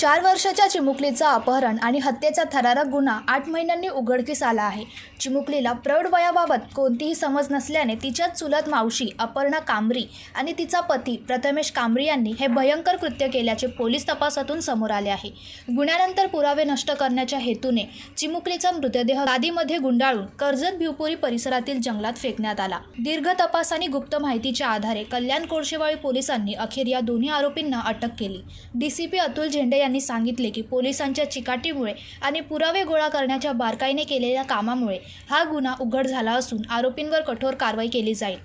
चार वर्षाच्या चिमुकलीचं अपहरण आणि हत्येचा थरारक गुन्हा आठ महिन्यांनी उघडकीस आला आहे. चिमुकलीला प्रौढ वयाबाबत कोणतीही समज नसल्याने तिच्या चुलत मावशी अपर्णा कांबरी आणि तिचा पती प्रथमेश कांबरी यांनी हे भयंकर कृत्य केल्याचे पोलीस तपासातून समोर आले आहे. गुन्ह्यानंतर पुरावे नष्ट करण्याच्या हेतूने चिमुकलीचा मृतदेह गादीमध्ये गुंडाळून कर्जत भिवपुरी परिसरातील जंगलात फेकण्यात आला. दीर्घ तपास आणि गुप्त माहितीच्या आधारे कल्याण कोळशेवाळी पोलिसांनी अखेर या दोन्ही आरोपींना अटक केली. डीसीपी अतुल झेंडे यांनी सांगितले की पोलिसांच्या चिकाटीमुळे आणि पुरावे गोळा करण्याच्या बारकाईने केलेल्या कामामुळे हा गुन्हा उघड झाला असून आरोपींवर कठोर कारवाई केली जाईल.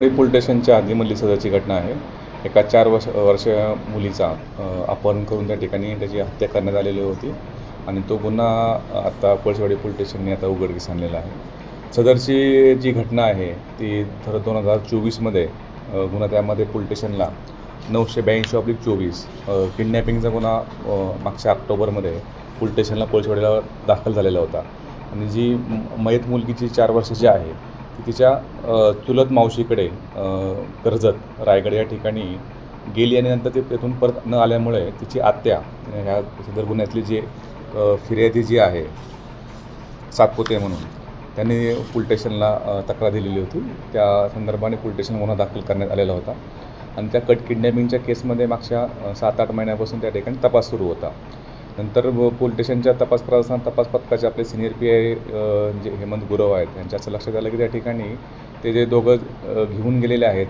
पुणे पोलीस स्टेशनच्या हद्दीमधली सदरची घटना आहे. एका चार वर्ष वर्ष मुलीचा अपहरण करून त्या ठिकाणी त्याची हत्या करण्यात आलेली होती. आणि तो गुन्हा आता पळसवाडी पोलीस स्टेशनने आता उघडकीस आणलेला आहे. सदरची जी घटना आहे ती तर दोन हजार चोवीसमध्ये गुन्हा त्यामध्ये पोलीस स्टेशनला नऊशे ब्याऐंशी ऑब्लिक चोवीस. किडनॅपिंगचा गुन्हा मागच्या ऑक्टोबरमध्ये पोलीस स्टेशनला पळसवाडीला दाखल झालेला होता. आणि जी मयत मुलगीची चार वर्षाची आहे ती तिच्या चुलत मावशीकडे कर्जत रायगड या ठिकाणी गेली आणि नंतर ती तिथून परत न आल्यामुळे तिची आत्या ह्या सदर गुन्ह्यातली जी फिर्यादी जी आहे सातपुते म्हणून त्यांनी पोलीस स्टेशनला तक्रार दिलेली होती. त्या संदर्भाने पोलीस स्टेशन गुन्हा दाखल करण्यात आलेला होता. आणि त्या कट किडनॅपिंगच्या केसमध्ये मागच्या सात आठ महिन्यापासून त्या ठिकाणी तपास सुरू होता. नंतर पोलीस स्टेशनच्या तपास करत असताना तपास पथकाचे आपले सिनियर पी आय जे हेमंत गुरव आहेत त्यांच्या असं लक्षात आलं की त्या ठिकाणी ते जे दोघं घेऊन गेलेले आहेत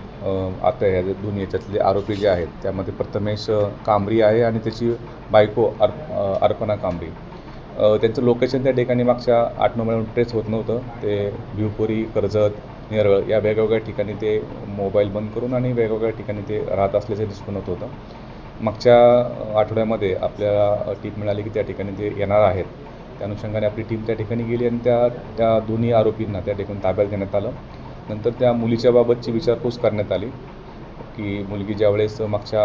आता ह्या दोन्ही याच्यातले आरोपी जे आहेत त्यामध्ये प्रथमेश कांबरी आहे आणि त्याची बायको अर अर्पणा कांबरी. त्यांचं लोकेशन त्या ठिकाणी मागच्या आठ नऊ महिन्यात ट्रेस होत नव्हतं. ते भिवपुरी कर्जत नेरळ या वेगवेगळ्या ठिकाणी ते मोबाईल बंद करून आणि वेगवेगळ्या ठिकाणी ते राहत असल्याचं दिसून येत होतं. मागच्या आठवड्यामध्ये आपल्याला टीप मिळाली की त्या ठिकाणी ते येणार आहेत. त्या अनुषंगाने आपली टीम त्या ठिकाणी गेली आणि त्या त्या दोन्ही आरोपींना त्या ठिकाणी ताब्यात घेण्यात आलं. नंतर त्या मुलीच्या बाबतची विचारपूस करण्यात आली की मुलगी ज्यावेळेस मागच्या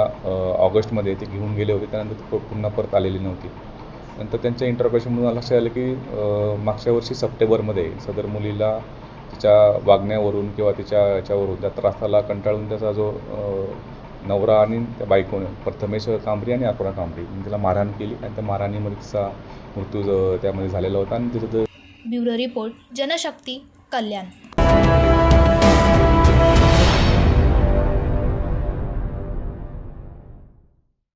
ऑगस्टमध्ये ते घेऊन गेले होते त्यानंतर पुन्हा परत आलेली नव्हती. नंतर त्यांच्या इंटरप्रेशनमधून लक्षात आलं की मागच्या वर्षी सप्टेंबरमध्ये सदर मुलीला तिच्या वागण्यावरून किंवा तिच्या याच्यावरून त्या त्रासाला कंटाळून त्याचा जो नवरा आणि त्या बायकोनं प्रथमेश कांबरी आणि अपर्णा कांबरी म्हणजे तिला मारहाण केली आणि त्या मारहाणीमध्ये तिचा मृत्यू त्यामध्ये झालेला होता आणि तिचं ब्युरो रिपोर्ट जनशक्ती कल्याण.